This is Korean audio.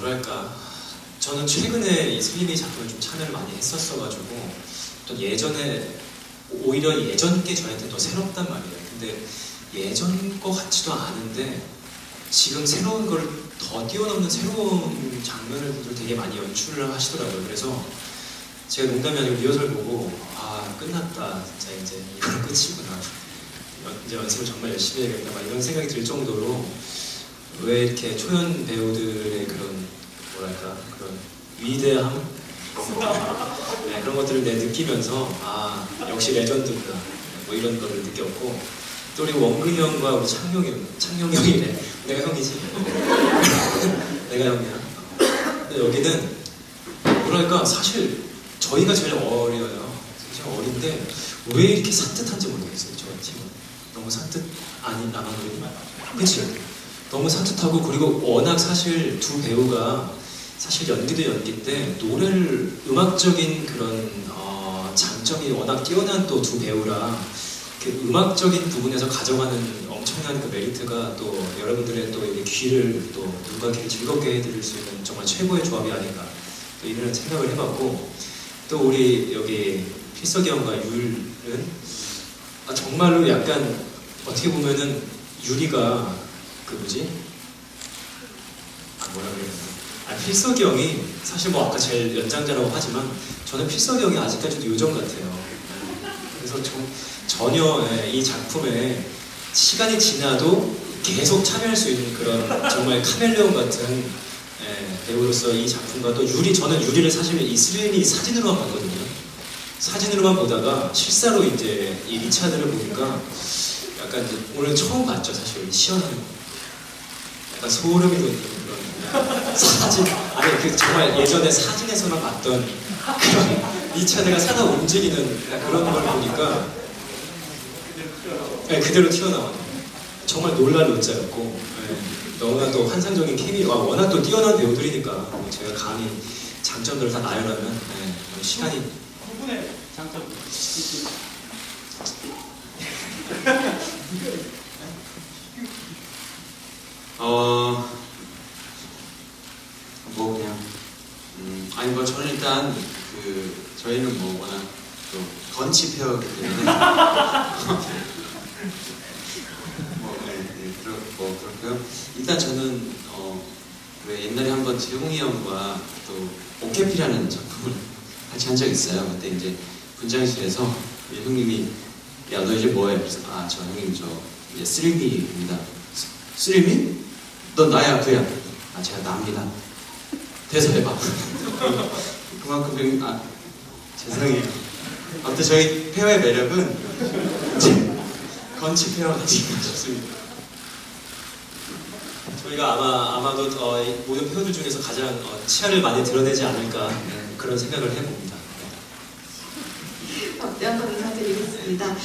뭐랄까 저는 최근에 이 슬림이 작품을 좀 참여를 많이 했었어가지고 또 예전에 오히려 예전 게 저한테 더 새롭단 말이에요. 근데 예전 거 같지도 않은데 지금 새로운 걸 더 뛰어넘는 새로운 장면을 되게 많이 연출을 하시더라고요. 그래서 제가 농담이 아니고 리허설 보고 아 끝났다 진짜 이제 이건 끝이구나 연- 이제 연습을 정말 열심히 해야겠다 막 이런 생각이 들 정도로 왜 이렇게 초연 배우들의 그런 위대함? 네, 그런 것들을 내 느끼면서 아 역시 레전드구나. 뭐 이런 거를 느꼈고 또 우리 원근이 형과 우리 창용이 형 창용 형이래 내가 형이지? 내가 형이야. 근데 여기는 뭐랄까 사실 저희가 제일 어려요. 제일 어린데 왜 이렇게 산뜻한지 모르겠어요 저 팀은. 너무 산뜻 아니 나만 그러니 그치? 너무 산뜻하고 그리고 워낙 사실 두 배우가 사실 연기도 연기인데 노래를 음악적인 그런 어, 장점이 워낙 뛰어난 또 두 배우라 그 음악적인 부분에서 가져가는 엄청난 그 메리트가 또 여러분들의 또 귀를 또 눈과 귀를 즐겁게 해드릴 수 있는 정말 최고의 조합이 아닌가 또 이런 생각을 해봤고 또 우리 여기 필석이 형과 율은 아, 정말로 약간 어떻게 보면은 유리가 그 뭐지? 아 뭐라 되나? 아 필석이 형이 사실 뭐 아까 제일 연장자라고 하지만 저는 필석이 형이 아직까지도 요정 같아요. 그래서 좀 전혀 예, 이 작품에 시간이 지나도 계속 참여할 수 있는 그런 정말 카멜레온 같은 예, 배우로서 이 작품과 또 유리 저는 유리를 사실 이 스릴이 사진으로만 봤거든요. 사진으로만 보다가 실사로 이제 이 리차드를 보니까 약간 오늘 처음 봤죠 사실 거. 약간 소름이 돋는 그런 사진 아니 그 정말 예전에 사진에서만 봤던 그런 리차드가 살아 움직이는 그런 걸 보니까 네, 그대로 튀어나와요. 정말 놀랄 노자였고 네, 너무나 또 환상적인 케미와 워낙 또 뛰어난 배우들이니까 뭐 제가 감히 장점들을 다 나열하면 네, 뭐 시간이 부분의 장점. 어, 뭐 그냥, 음, 아니 뭐 저는 일단 그 저희는 뭐 워낙 또 건치 페어기 때문에 뭐, 네, 네, 그렇, 뭐 그렇고요. 일단 저는 어, 왜 옛날에 한번 재홍이 형과 또 오케피라는 작품을 같이 한 적이 있어요. 그때 이제 분장실에서 형님이 야 너 이제 뭐해? 그래서 아저 형님 저 이제 쓰리미입니다. 쓰리미? 넌 나야 그야. 아 제가 나입니다. 대사 해봐. 그만큼 형- 아 죄송해요. 아무튼 저희 페어의 매력은 건치 페어가 아닌가 싶습니다. 저희가 아마 아마도 어, 이 모든 배우들 중에서 가장 어, 치아를 많이 드러내지 않을까 네, 그런 생각을 해봅니다. 박대한 분 인사드리겠습니다.